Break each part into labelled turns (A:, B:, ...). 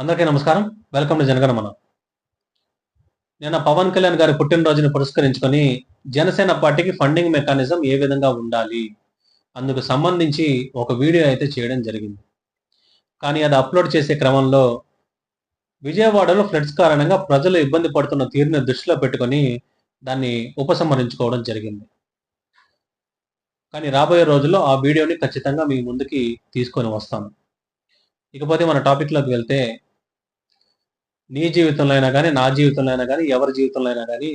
A: అందరికీ నమస్కారం. Welcome to Janaganamana. నిన్న పవన్ కళ్యాణ్ గారి పుట్టినరోజుని పురస్కరించుకొని జనసేన పార్టీకి ఫండింగ్ మెకానిజం ఏ విధంగా ఉండాలి అందుకు సంబంధించి ఒక వీడియో అయితే చేయడం జరిగింది. కానీ అది అప్లోడ్ చేసే క్రమంలో విజయవాడలో ఫ్లడ్స్ కారణంగా ప్రజలు ఇబ్బంది పడుతున్న తీరుని దృష్టిలో పెట్టుకొని దాన్ని ఉపసంహరించుకోవడం జరిగింది. కానీ రాబోయే రోజుల్లో ఆ వీడియోని ఖచ్చితంగా మీ ముందుకి తీసుకొని వస్తాను. ఇకపోతే మన టాపిక్లోకి వెళ్తే నీ జీవితంలో అయినా కానీ నా జీవితంలో అయినా కానీ ఎవరి జీవితంలో అయినా కానీ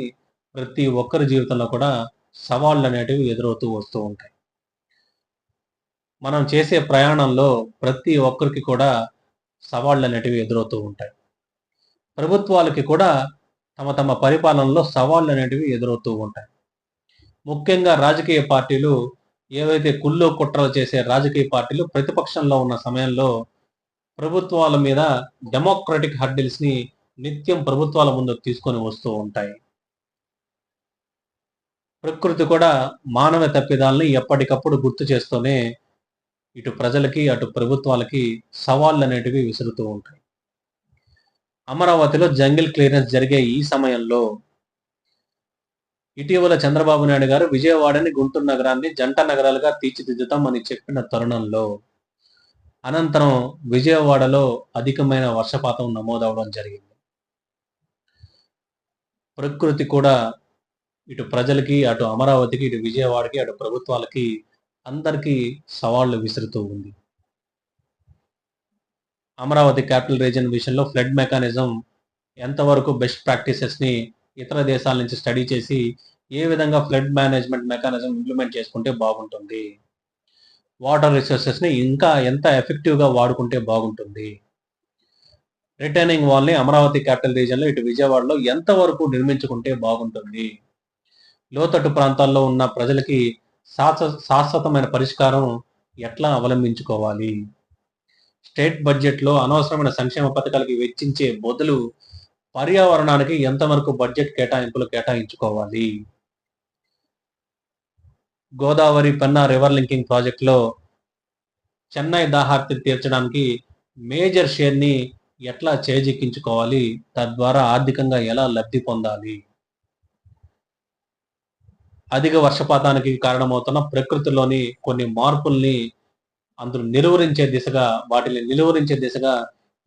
A: ప్రతి ఒక్కరి జీవితంలో కూడా సవాళ్ళు అనేటివి ఎదురవుతూ వస్తూ ఉంటాయి. మనం చేసే ప్రయాణంలో ప్రతి ఒక్కరికి కూడా సవాళ్ళు అనేటివి ఎదురవుతూ ఉంటాయి. ప్రభుత్వాలకి కూడా తమ తమ పరిపాలనలో సవాళ్ళు అనేటివి ఎదురవుతూ ఉంటాయి. ముఖ్యంగా రాజకీయ పార్టీలు ఏవైతే కుళ్ళు కుట్రలు చేసే రాజకీయ పార్టీలు ప్రతిపక్షంలో ఉన్న సమయంలో ప్రభుత్వాల మీద డెమోక్రటిక్ హర్డిల్స్ని నిత్యం ప్రభుత్వాల ముందుకు తీసుకొని వస్తూ ఉంటాయి. ప్రకృతి కూడా మానవ తప్పిదాలని ఎప్పటికప్పుడు గుర్తు చేస్తూనే ఇటు ప్రజలకి అటు ప్రభుత్వాలకి సవాళ్ళు అనేటివి విసురుతూ ఉంటాయి. అమరావతిలో జంగిల్ క్లియరెన్స్ జరిగే ఈ సమయంలో ఇటీవల చంద్రబాబు నాయుడు గారు విజయవాడని గుంటూరు నగరాన్ని జంట నగరాలుగా తీర్చిదిద్దుతాం అని చెప్పిన తరుణంలో అనంతరం విజయవాడలో అధికమైన వర్షపాతం నమోదవడం జరిగింది. ప్రకృతి కూడా ఇటు ప్రజలకి అటు అమరావతికి ఇటు విజయవాడకి అటు ప్రభుత్వాలకి అందరికీ సవాళ్ళు విసురుతూ ఉంది. అమరావతి క్యాపిటల్ రీజన్ విషయంలో ఫ్లడ్ మెకానిజం ఎంతవరకు బెస్ట్ ప్రాక్టీసెస్ని ఇతర దేశాల నుంచి స్టడీ చేసి ఏ విధంగా ఫ్లడ్ మేనేజ్మెంట్ మెకానిజం ఇంప్లిమెంట్ చేసుకుంటే బాగుంటుంది? వాటర్ రిసోర్సెస్ని ఇంకా ఎంత ఎఫెక్టివ్గా వాడుకుంటే బాగుంటుంది. రిటర్నింగ్ వాల్ని అమరావతి క్యాపిటల్ రీజన్లో ఇటు విజయవాడలో ఎంతవరకు నిర్మించుకుంటే బాగుంటుంది. లోతట్టు ప్రాంతాల్లో ఉన్న ప్రజలకి శాశ్వ శాశ్వతమైన పరిష్కారం ఎట్లా అవలంబించుకోవాలి? స్టేట్ బడ్జెట్లో అనవసరమైన సంక్షేమ పథకాలకి వెచ్చించే బదులు పర్యావరణానికి ఎంతవరకు బడ్జెట్ కేటాయింపులు కేటాయించుకోవాలి? గోదావరి పెన్నా రివర్ లింకింగ్ ప్రాజెక్ట్లో చెన్నై దాహార్తి తీర్చడానికి మేజర్ షేర్ని ఎట్లా చేజిక్కించుకోవాలి? తద్వారా ఆర్థికంగా ఎలా లబ్ధి పొందాలి? అధిక వర్షపాతానికి కారణమవుతున్న ప్రకృతిలోని కొన్ని మార్పుల్ని అందులో నిలువరించే దిశగా వాటిని నిలువరించే దిశగా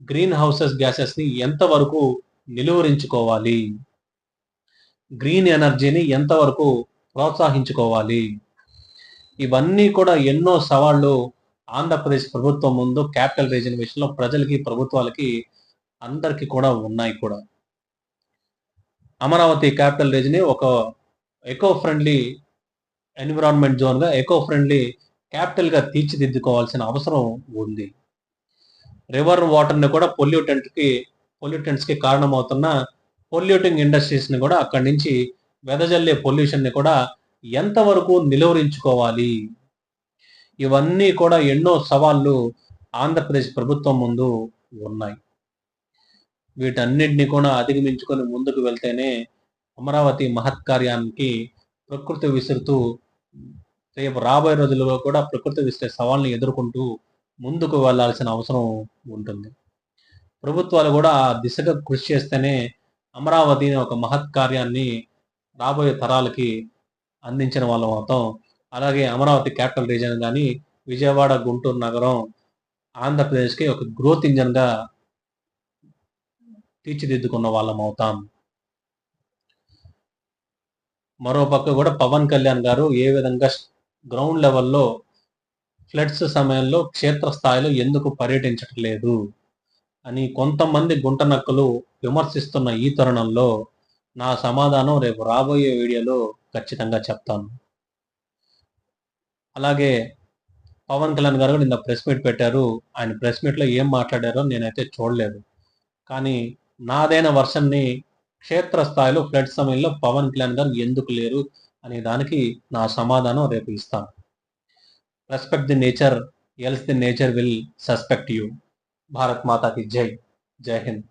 A: గ్రీన్ హౌసెస్ గ్యాసెస్ని ఎంతవరకు నిలువరించుకోవాలి? గ్రీన్ ఎనర్జీని ఎంతవరకు ప్రోత్సహించుకోవాలి? ఇవన్నీ కూడా ఎన్నో సవాళ్ళు ఆంధ్రప్రదేశ్ ప్రభుత్వం ముందు క్యాపిటల్ రీజన్ విషయంలో ప్రజలకి ప్రభుత్వాలకి అందరికి కూడా ఉన్నాయి కూడా. అమరావతి క్యాపిటల్ రీజన్ ఒక ఎకో ఫ్రెండ్లీ ఎన్విరాన్మెంట్ జోన్గా ఎకో ఫ్రెండ్లీ క్యాపిటల్గా తీర్చిదిద్దుకోవాల్సిన అవసరం ఉంది. రివర్ వాటర్ని కూడా పొల్యూటెంట్కి పొల్యూటెంట్స్కి కారణమవుతున్న పొల్యూటింగ్ ఇండస్ట్రీస్ని కూడా అక్కడి నుంచి వెదజల్లే పొల్యూషన్ని కూడా ఎంతవరకు నిలువరించుకోవాలి? ఇవన్నీ కూడా ఎన్నో సవాళ్ళు ఆంధ్రప్రదేశ్ ప్రభుత్వం ముందు ఉన్నాయి. వీటన్నిటిని కూడా అధిగమించుకొని ముందుకు వెళ్తేనే అమరావతి మహత్కార్యానికి ప్రకృతి విసురుతూ రేపు రాబోయే రోజుల్లో కూడా ప్రకృతి విసిరే సవాళ్ళని ఎదుర్కొంటూ ముందుకు వెళ్ళాల్సిన అవసరం ఉంటుంది. ప్రభుత్వాలు కూడా ఆ దిశగా కృషి చేస్తేనే అమరావతి ఒక మహత్ కార్యాన్ని రాబోయే తరాలకి అందించిన వాళ్ళం అవుతాం అలాగే అమరావతి క్యాపిటల్ రీజన్ కానీ విజయవాడ గుంటూరు నగరం ఆంధ్రప్రదేశ్కి ఒక గ్రోత్ ఇంజన్గా తీర్చిదిద్దుకున్న వాళ్ళం అవుతాం. మరో పక్క కూడా పవన్ కళ్యాణ్ గారు ఏ విధంగా గ్రౌండ్ లెవెల్లో ఫ్లడ్స్ సమయంలో క్షేత్రస్థాయిలో ఎందుకు పర్యటించట్లేదు అని కొంతమంది గుంట నక్కలు విమర్శిస్తున్న ఈ తరుణంలో నా సమాధానం రేపు రాబోయే వీడియోలో ఖచ్చితంగా చెప్తాను. అలాగే పవన్ కళ్యాణ్ గారు నిన్న ప్రెస్ మీట్ పెట్టారు. ఆయన ప్రెస్ మీట్లో ఏం మాట్లాడారో నేనైతే చూడలేదు. కానీ నాదైన వర్షన్ని క్షేత్రస్థాయిలో ఫ్లడ్ సమయంలో పవన్ కళ్యాణ్ గారు ఎందుకు లేరు అనే దానికి నా సమాధానం రేపు ఇస్తాను. Respect the nature else the nature will suspect you. Bharat మాతాకి జై. జై హింద్.